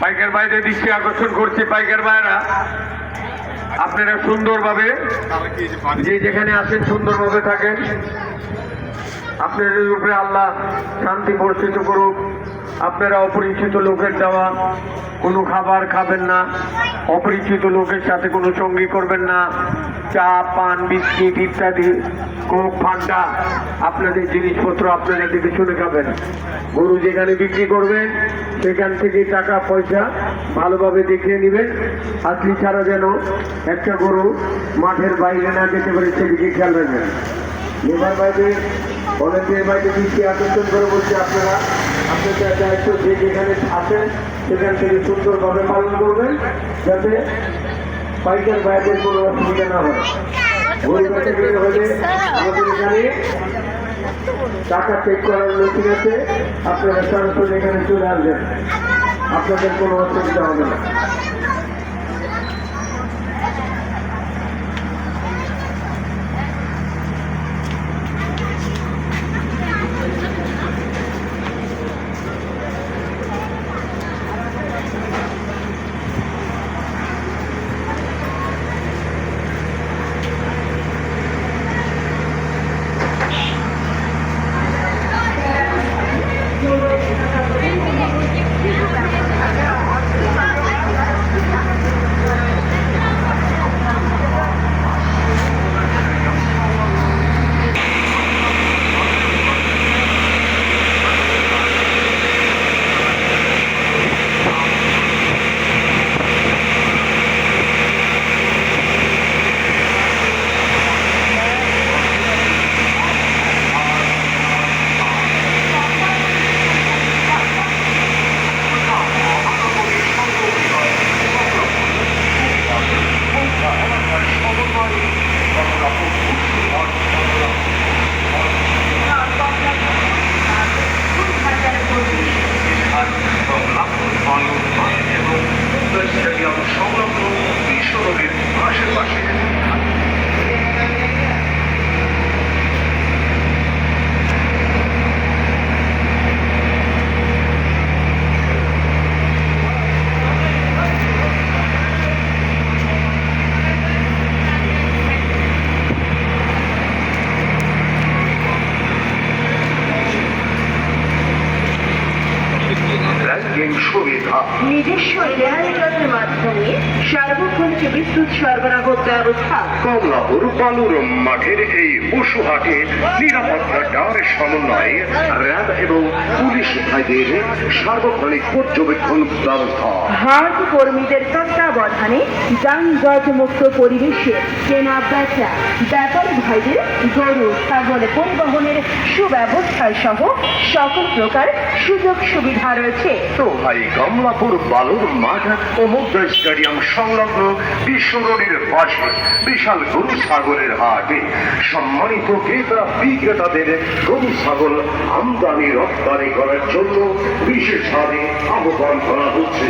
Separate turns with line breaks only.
পাইকার বাইরে দৃষ্টি আকর্ষণ করছি পাইকার বাইরা আপনারা সুন্দরভাবে যে যেখানে আছেন সুন্দরভাবে থাকেন। আপনাদের উপরে আল্লাহ শান্তি বর্ষিত করুক। আপনারা অপরিচিত লোকের দেওয়া কোনো খাবার খাবেন না। অপরিচিত লোকের সাথে কোনো সঙ্গী করবেন না। চা, পান, বিস্কিট ইত্যাদি, কোক ফান্ডা আপনাদের জিনিসপত্র আপনারা দেখে শুনে খাবেন। গরু যেখানে বিক্রি করবেন, সেখান থেকে টাকা, পয়সা ভালোভাবে দেখিয়ে নেবেন। আসলি ছাড়া যেন একটা গরু মাঠের বাইরে না যেতে পারে, সেদিকে খেয়াল রাখবেন। লেবার বাইরে ভলেন্টিয়ার বাইরে দৃষ্টি আকর্ষণ করে বলছে আপনারা আপনাদের দায়িত্ব যে যেখানে আছেন সেখান থেকে সুন্দরভাবে পালন করবেন, যাতে পাইকার বাইরের কোনো অসুবিধা না হয়। গরিব আমাদের এখানে টাকা চেক করার মেশিন আছে, আপনারা সরাসরি এখানে চলে আসবেন। আপনাদের কোনো অসুবিধা হবে না।
ব্যাংকিং সুবিধা
নিজস্ব জেনারেটরের মাধ্যমে সার্বক্ষণিক বিদ্যুৎ সরবরাহ ব্যবস্থা
কমলাপুর বালুর মাঠের এই পশু হাটে নিরাপত্তার সমন্বয়ে র্যাব এবং পুলিশ ভাইদের সার্বক্ষণিক পর্যবেক্ষণ ব্যবস্থা।
হাট কর্মীদের তত্ত্বাবধানে যানজট মুক্ত পরিবেশে কেনা বেচা ব্যাপারী ভাইদের গরু ছাগল পরিবহনের সুব্যবস্থা সহ সকল প্রকার সুযোগ সুবিধা রয়েছে।
তো ভাই কমলাপুর বালুর মাঠ ও মুদ্রা স্টেডিয়াম সংলগ্ন বিশ্ব পাশে বিশাল গরু ছাগলের হাটে সম্মানিত ক্রেতা বিক্রেতাদের গরু ছাগল আমদানি রপ্তানি করার জন্য বিশেষভাবে আহ্বান করা হচ্ছে।